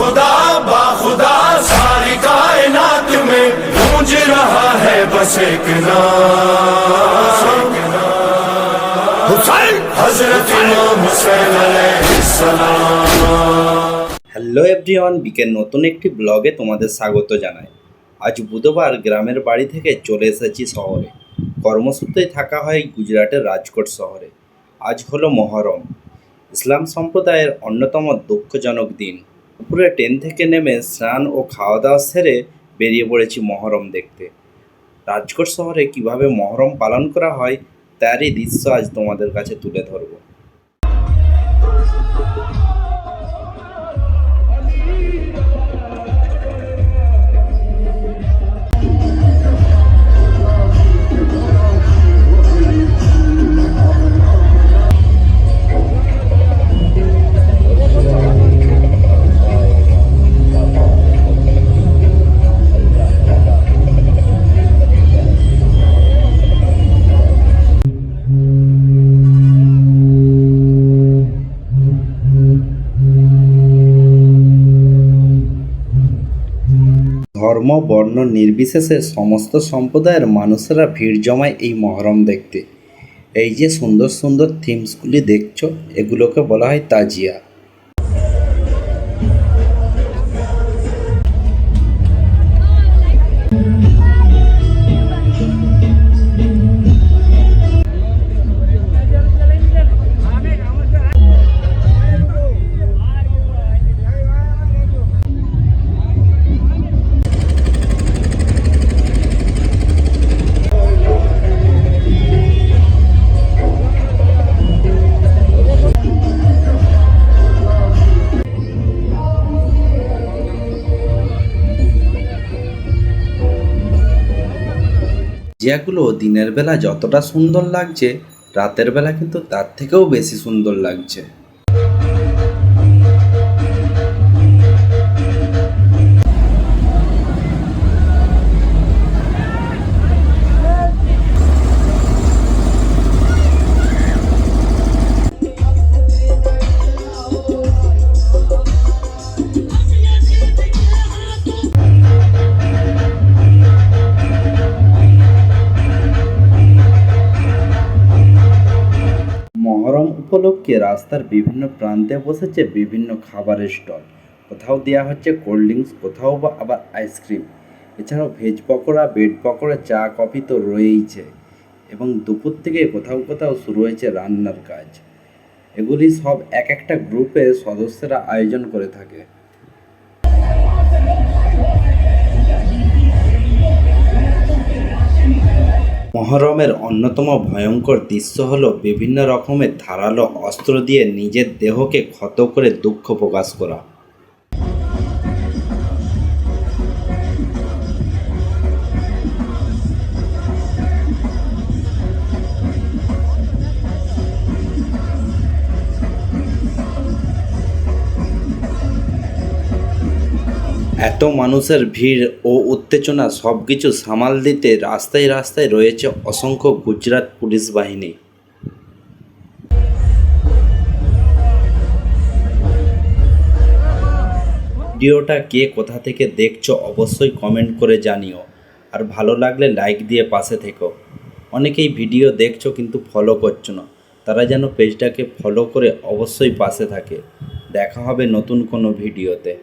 खुदा बाखुदा सारी कायनात में गूंज रहा है बस एक नाम हुसैन हजरत इमाम हुसैन अलैहिस्सलाम হ্যালো এভরিওয়ান বিকের নতুন একটি ব্লগে তোমাদের স্বাগত জানাই আজ বুধবার গ্রামের বাড়ি থেকে চলে এসেছি শহরে কর্মসূত্রে থাকা হয় গুজরাটের রাজকোট শহরে আজ হলো মহরম ইসলাম সম্প্রদায়ের অন্যতম দুঃখজনক দিন দুপুরে ট্রেন থেকে নেমে স্নান ও খাওয়া দাওয়া সেরে বেরিয়ে পড়েছি মহরম দেখতে। রাজকোট শহরে কীভাবে মহরম পালন করা হয়, তারই দৃশ্য আজ তোমাদের কাছে তুলে ধরবো। ধর্ম, বর্ণ নির্বিশেষে সমস্ত সম্প্রদায়ের মানুষেরা ভিড় জমায় এই মহরম দেখতে। এই যে সুন্দর সুন্দর থিমসগুলি দেখছ, এগুলোকে বলা হয় তাজিয়া। যেগুলো দিনের বেলা যতটা সুন্দর লাগছে রাতের বেলা কিন্তু তার থেকেও বেশি সুন্দর লাগছে। মহরম উপলক্ষে রাস্তার বিভিন্ন প্রান্তে বসেছে বিভিন্ন খাবারের স্টল। কোথাও দেওয়া হচ্ছে কোল্ড ড্রিঙ্কস, কোথাও বা আবার আইসক্রিম। এছাড়াও ভেজ পকোড়া বেড পকোড়া, চা, কফি তো রয়েইছে। এবং দুপুর থেকে কোথাও কোথাও শুরু হয়েছে রান্নার কাজ। এগুলি সব এক একটা গ্রুপের সদস্যরা আয়োজন করে থাকে। মহরমের অন্যতম ভয়ঙ্কর দৃশ্য হলো বিভিন্ন রকমের ধারালো অস্ত্র দিয়ে নিজের দেহকে ক্ষত করে দুঃখ প্রকাশ করা। এত মানুষের ভিড় ও উত্তেজনা সব কিছু সামাল দিতে রাস্তায় রাস্তায় রয়েছে অসংখ্য গুজরাট পুলিশ বাহিনী। ভিডিওটা কে কোথা থেকে দেখছ অবশ্যই কমেন্ট করে জানিও। আর ভালো লাগলে লাইক দিয়ে পাশে থেকো। অনেকেই ভিডিও দেখছ কিন্তু ফলো করছ না। তারা যেন পেজটাকে ফলো করে অবশ্যই পাশে থাকে। দেখা হবে নতুন কোনো ভিডিওতে।